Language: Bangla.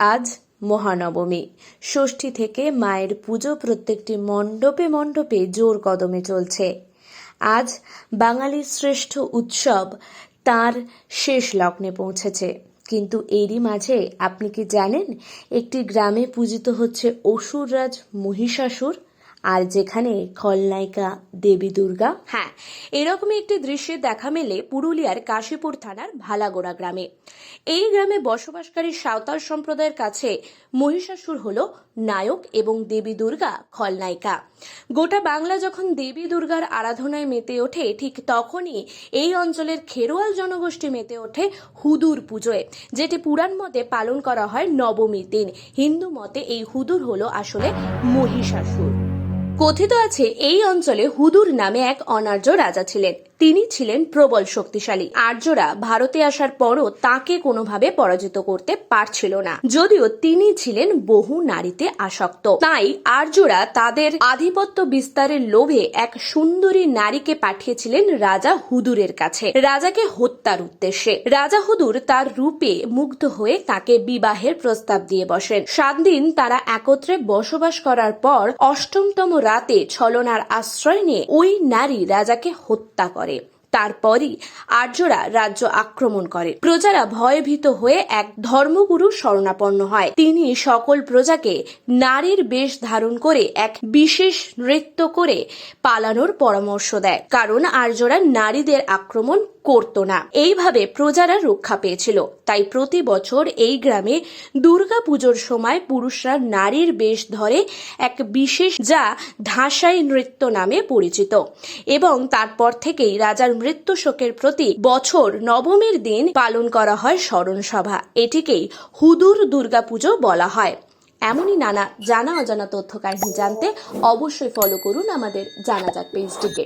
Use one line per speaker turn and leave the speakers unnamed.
আজ মহানবমী। ষষ্ঠী থেকে মায়ের পুজো প্রত্যেকটি মণ্ডপে মণ্ডপে জোর কদমে চলছে। আজ বাঙালির শ্রেষ্ঠ উৎসব তার শেষ লগ্নে পৌঁছেছে। কিন্তু এরই মাঝে আপনি কি জানেন, একটি গ্রামে পূজিত হচ্ছে অসুররাজ মহিষাসুর? আর যেখানে খলনায়িকা দেবী দুর্গা। হ্যাঁ এরকমই একটি দৃশ্যে দেখা মেলে পুরুলিয়ার কাশীপুর থানার ভালাগোড়া গ্রামে। এই গ্রামে বসবাসকারী সাঁওতাল সম্প্রদায়ের কাছে মহিষাসুর হল নায়ক এবং দেবী দুর্গা খলনায়িকা। গোটা বাংলা যখন দেবী দুর্গার আরাধনায় মেতে ওঠে, ঠিক তখনই এই অঞ্চলের খেরোয়াল জনগোষ্ঠী মেতে ওঠে হুদুর পুজোয়, যেটি পুরাণ মতে পালন করা হয় নবমীর দিন। হিন্দু মতে এই হুদুর হলো আসলে মহিষাসুর। কথিত আছে, এই অঞ্চলে হুদুর নামে এক অনার্য রাজা ছিলেন। তিনি ছিলেন প্রবল শক্তিশালী। আর্যরা ভারতে আসার পরও তাকে কোনোভাবে পরাজিত করতে পারছিল না। যদিও তিনি ছিলেন বহু নারীতে আসক্ত। তাই আর্যরা তাদের আধিপত্য বিস্তারের লোভে এক সুন্দরী নারীকে পাঠিয়েছিলেন রাজা হুদুরের কাছে। রাজাকে হত্যার উদ্দেশ্যে। রাজা হুদুর তার রূপে মুগ্ধ হয়ে তাকে বিবাহের প্রস্তাব দিয়ে বসেন। সাত দিন তারা একত্রে বসবাস করার পর অষ্টমতম রাতে ছলনার আশ্রয় নিয়ে ওই নারী রাজাকে হত্যা করে। তারপরই আর্যরা রাজ্য আক্রমণ করে। প্রজারা ভয়ভীত হয়ে এক ধর্মগুরু শরণাপন্ন হয়। তিনি সকল প্রজাকে নারীর বেশ ধারণ করে এক বিশেষ নৃত্য করে পালানোর পরামর্শ দেয়। কারণ আর্যরা নারীদের আক্রমণ করত না। এইভাবে প্রজারা রক্ষা পেয়েছিল। তাই প্রতি বছর এই গ্রামে দুর্গা পুজোর সময় পুরুষরা নারীর বেশ ধরে এক বিশেষ যা ধাসাই নৃত্য নামে পরিচিত। এবং তারপর থেকেই রাজার মৃত্যু শোকের প্রতি বছর নবমীর দিন পালন করা হয় স্মরণ সভা এটিকেই হুদুর দুর্গাপুজো বলা হয়। এমনই নানা জানা অজানা তথ্য কাহিনী জানতে অবশ্যই ফলো করুন আমাদের জানা যাক পেজটিকে